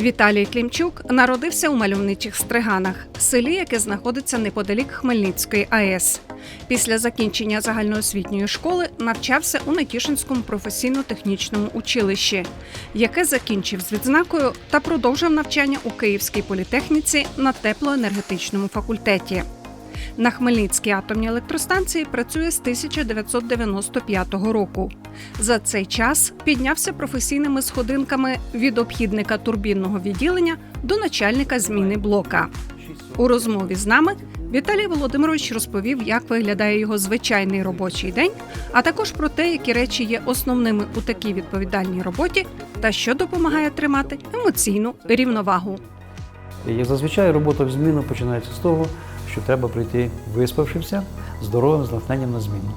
Віталій Клімчук народився у мальовничих Стриганах, селі, яке знаходиться неподалік Хмельницької АЕС. Після закінчення загальноосвітньої школи навчався у Нетішинському професійно-технічному училищі, яке закінчив з відзнакою та продовжив навчання у Київській політехніці на теплоенергетичному факультеті. На Хмельницькій атомній електростанції працює з 1995 року. За цей час піднявся професійними сходинками від обхідника турбінного відділення до начальника зміни блока. У розмові з нами Віталій Володимирович розповів, як виглядає його звичайний робочий день, а також про те, які речі є основними у такій відповідальній роботі та що допомагає тримати емоційну рівновагу. Як зазвичай робота в зміну починається з того, що треба прийти виспавшися здоровим, з натхненням на зміну.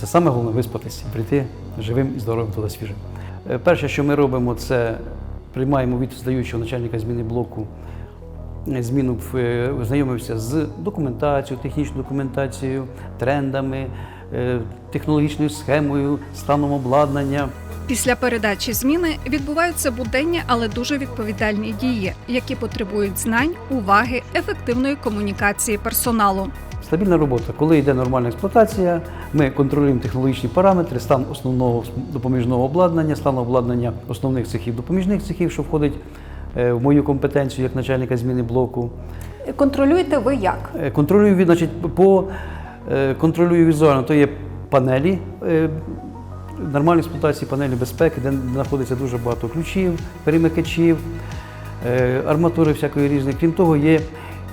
Це саме головне виспатися, прийти живим і здоровим туди свіжим. Е, Перше, що ми робимо, це приймаємо від здаючого начальника зміни блоку е, зміну, знайомився знайомимося з документацією, технічною документацією, трендами, е, технологічною схемою, станом обладнання. Після передачі зміни відбуваються буденні, але дуже відповідальні дії, які потребують знань, уваги, ефективної комунікації персоналу. Стабільна робота. Коли йде нормальна експлуатація, ми контролюємо технологічні параметри, стан основного допоміжного обладнання, стан обладнання основних цехів, допоміжних цехів, що входить е, в мою компетенцію як начальника зміни блоку. Контролюєте ви як? Е, Контролюю значить, по е, контролюю візуально, то є панелі. е, Нормальної експлуатації панелі безпеки, де знаходиться дуже багато ключів, перемикачів, е, арматури всякої різної. Крім того, є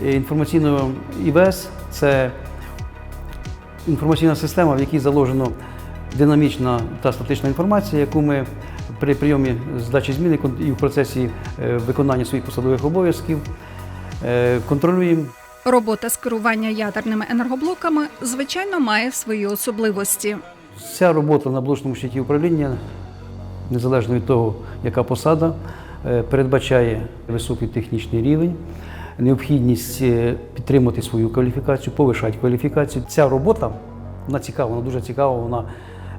е, інформаційно ІВС, це інформаційна система, в якій заложено динамічна та статична інформація, яку ми при прийомі здачі зміни і в процесі е, виконання своїх посадових обов'язків е, контролюємо Робота з керування ядерними енергоблоками звичайно має свої особливості. Вся робота на блочному щиті управління, незалежно від того, яка посада, е, передбачає високий технічний рівень, необхідність е, підтримати свою кваліфікацію, повишати кваліфікацію. Ця робота вона цікава, вона дуже цікава, вона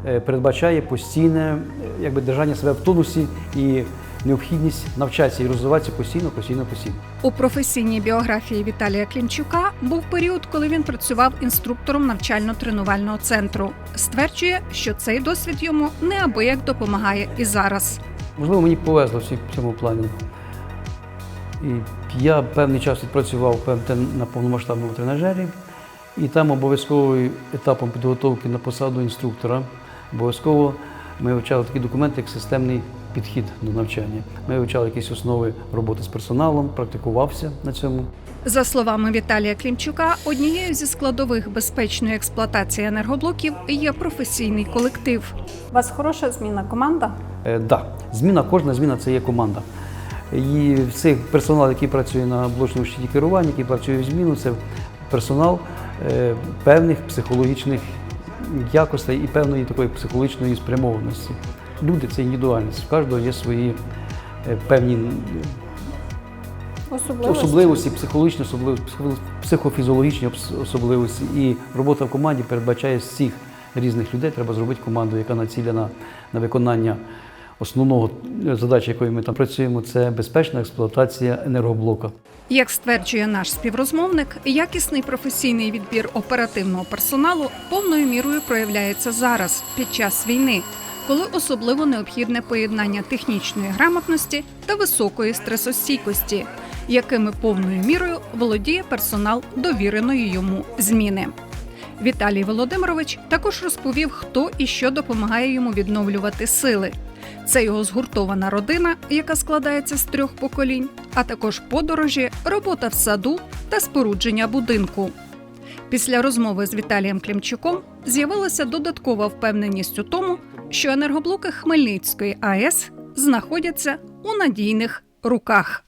е, передбачає постійне якби, держання себе в тонусі і необхідність навчатися і розвиватися постійно, постійно, постійно. У професійній біографії Віталія Клімчука був період, коли він працював інструктором навчально-тренувального центру. Стверджує, що цей досвід йому неабияк допомагає і зараз. Можливо, мені повезло в в цьому плані. І я певний час відпрацював на повномасштабному тренажері, і там обов'язковим етапом підготовки на посаду інструктора обов'язково ми вивчали такі документи, як системний підхід до навчання. Ми вивчали якісь основи роботи з персоналом, практикувався на цьому. За словами Віталія Клімчука, однією зі складових безпечної експлуатації енергоблоків є професійний колектив. У вас хороша зміна команда? Так, Е, да. зміна, кожна зміна це є команда. І цей персонал, який працює на блочному щиті керування, який працює в зміну, це персонал е, певних психологічних якостей і певної такої психологічної спрямованості. Люди це індивідуальність, у кожного є свої е, певні Особливості? особливості, психологічні особливості, психофізіологічні особливості. І робота в команді передбачає з цих різних людей. Треба зробити команду, яка націлена на виконання основного е, задачі, якою ми там працюємо, це безпечна експлуатація енергоблока. Як стверджує наш співрозмовник, якісний професійний відбір оперативного персоналу повною мірою проявляється зараз під час війни, коли особливо необхідне поєднання технічної грамотності та високої стресостійкості, якими повною мірою володіє персонал довіреної йому зміни. Віталій Володимирович також розповів, хто і що допомагає йому відновлювати сили. Це його згуртована родина, яка складається з трьох поколінь, а також подорожі, робота в саду та спорудження будинку. Після розмови з Віталієм Клімчуком з'явилася додаткова впевненість у тому, що енергоблоки Хмельницької АЕС знаходяться у надійних руках.